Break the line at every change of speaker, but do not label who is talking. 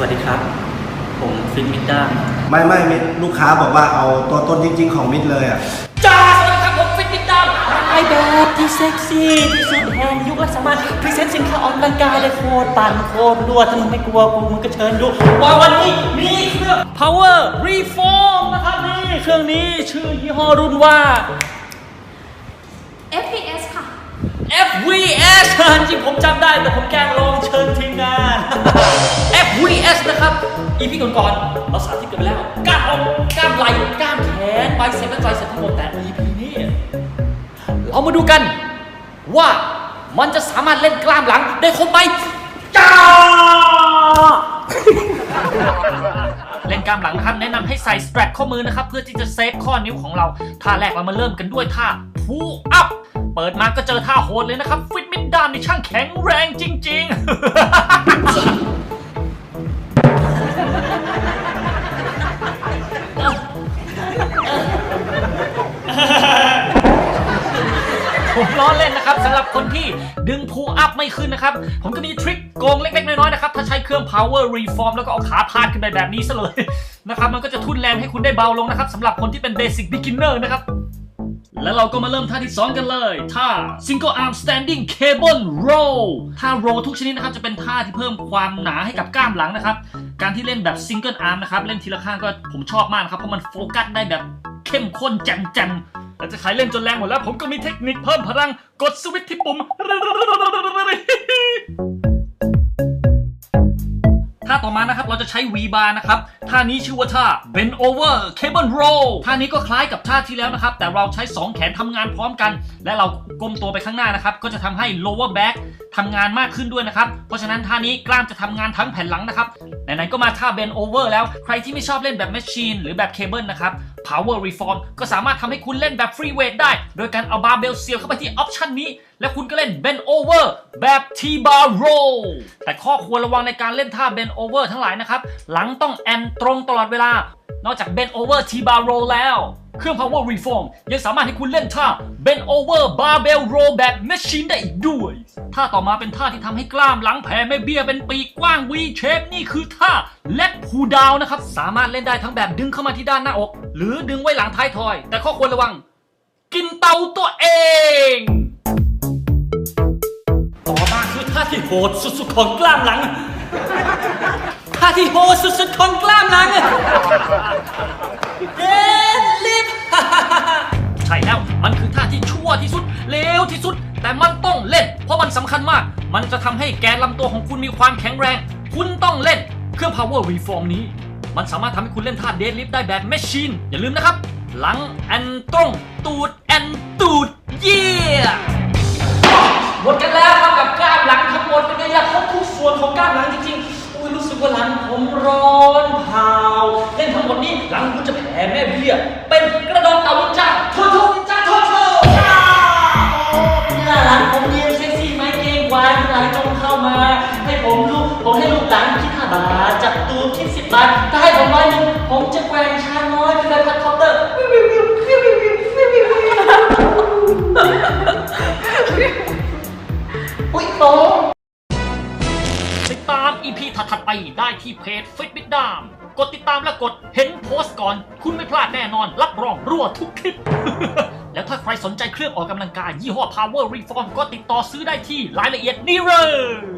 วัสดีครับ ผมฟินมิดด้า
ไม่ไม่มิดลูกค้าบอกว่าเอาตัวตนจริง ๆ ของมิดเลยอะ
จ้าสวัสดีครับผมฟินมิดด้าไอแบบที่เซ็กซี่ที่สุดแห่งยุคและสมัยพรีเซนต์สินค้าออกกำลังกายเลยโคตรปั่นโคตรรัวถ้ามึงไม่กลัวกูมึงก็เชิญดูว่าวันนี้มีเครื่อง power reform นะครับนี่เครื่องนี้ชื่อยี่ห้อรุ่นว่า
FPS ค่ะ
FVS จริงผมจำได้แต่ผมแกล้งลองเชิญทีมงาน VS นะครับ EP ก่อนๆเราสาธิตกันไปแล้วกล้ามอกกล้ามไหล่กล้ามแขนไบเซ็ปและไตรเซ็ปทั้งหมดแต่ EP นี้เรามาดูกันว่ามันจะสามารถเล่นกล้ามหลังได้ครบไหมจ้าเล่นกล้ามหลังนะครับ แนะนำให้ใส่สแตรปข้อมือนะครับ เพื่อที่จะเซฟข้อนิ้วของเราท่าแรกเรามาเริ่มกันด้วยท่าพูอัพเปิดมาก็เจอท่าโหดเลยนะครับ ฟิตมิดดามในช่างแข็งแรงจริง ๆ ล้อเล่นนะครับสำหรับคนที่ดึงพูอัพไม่ขึ้นนะครับ ผมก็มีทริคโกงเล็กๆ น้อยๆนะครับ ถ้าใช้เครื่อง power reform แล้วก็เอาขาพาดขึ้นไปแบบนี้ซะเลยนะครับมันก็จะทุ่นแรงให้คุณได้เบาลงนะครับสำหรับคนที่เป็น basic beginner นะครับแล้วเราก็มาเริ่มท่าที่ 2 กันเลยท่า single arm standing cable row ท่า row ทุกชนิดนะครับจะเป็นท่าที่เพิ่มความหนาให้กับกล้ามหลังนะครับ การที่เล่นแบบ single arm นะครับ เล่นทีละข้างก็ผมชอบมากครับ เพราะมันโฟกัสได้แบบเข้มข้นแจ่มๆ แต่จะใครเล่นจนแรงหมดแล้ว ผมก็มีเทคนิคเพิ่มพลังกดสวิตช์ที่ปุ่ม ท่าต่อมานะครับ เราจะใช้ V bar นะครับ ท่านี้ชื่อว่าท่า bend over cable roll ท่านี้ก็คล้ายกับท่าที่แล้วนะครับ แต่เราใช้ 2 แขนทำงานพร้อมกัน และเราก้มตัวไปข้างหน้านะครับ ก็จะทำให้ lower back ทำงานมากขึ้นด้วยนะครับ เพราะฉะนั้นท่านี้กล้ามจะทำงานทั้งแผ่นหลังนะครับ ไหนๆก็มาท่าแบนโอเวอร์แล้ว ใครที่ไม่ชอบเล่นแบบแมชชีนหรือแบบเคเบิลนะครับ power reform ก็สามารถทำให้คุณเล่นแบบฟรีเวทได้ โดยการเอาบาร์เบลเสียบเข้าไปที่ออปชันนี้ แล้วคุณก็เล่นแบนโอเวอร์แบบทีบาร์โรแต่ข้อควรระวังในการเล่นท่าแบนโอเวอร์ทั้งหลายนะครับ หลังต้องแอนตรงตลอดเวลา นอกจากเบนโอเวอร์ทีบาร์โรแล้ว เครื่อง power reform ยังสามารถให้คุณเล่นท่า bend over barbell roll แบบ machine ได้อีกด้วยท่าต่อมาเป็นท่าที่ทำให้กล้ามหลังแผ่ไม่เบี้ยเป็นปีกกว้าง V shape นี่คือท่า leg pull down นะครับ สามารถเล่นได้ทั้งแบบดึงเข้ามาที่ด้านหน้าอก หรือดึงไว้หลังท้ายทอย แต่ข้อควรระวัง กินเตาตัวเองต่อมาคือท่าที่โหดสุดๆของกล้ามหลังท่าที่โหดสุดๆของกล้ามหลังเด เลวที่สุด แต่มันต้องเล่น เพราะมันสำคัญมาก มันจะทำให้แกนลำตัวของคุณมีความแข็งแรง คุณต้องเล่น เครื่อง power reform นี้ มันสามารถทำให้คุณเล่นท่าเดนลิฟได้แบบแมชชีน อย่าลืมนะครับ หลังแอนตรง ตูดแอนตูด เยี่ยหมดกันแล้วครับกับกล้ามหลังทั้งหมดเป็นไงล่ะครบทุกส่วนของกล้ามหลังจริงๆอุ้ยรู้สึกว่าหลังผมร้อนเผาเล่นทั้งหมดนี้หลังคุณจะแผ่แม่เบี้ย ตูดคิดสิบบาทถ้าให้ผมร้อยหนึ่งผมจะแกว่งชาน้อยเป็นแบบพัดคอปเตอร์วิววิววิววิววิววิววิววิววิวอุ้ยโตติดตาม EP ถัดๆไปได้ที่เพจ Fit b i t d a m กดติดตามและกดเห็นโพสต์ก่อน คุณไม่พลาดแน่นอน รับรองรั่วทุกคลิป แล้วถ้าใครสนใจเครื่องออกกำลังกายยี่ห้อ Power Reform ก็ติดต่อซื้อได้ที่รายละเอียดนี้เลย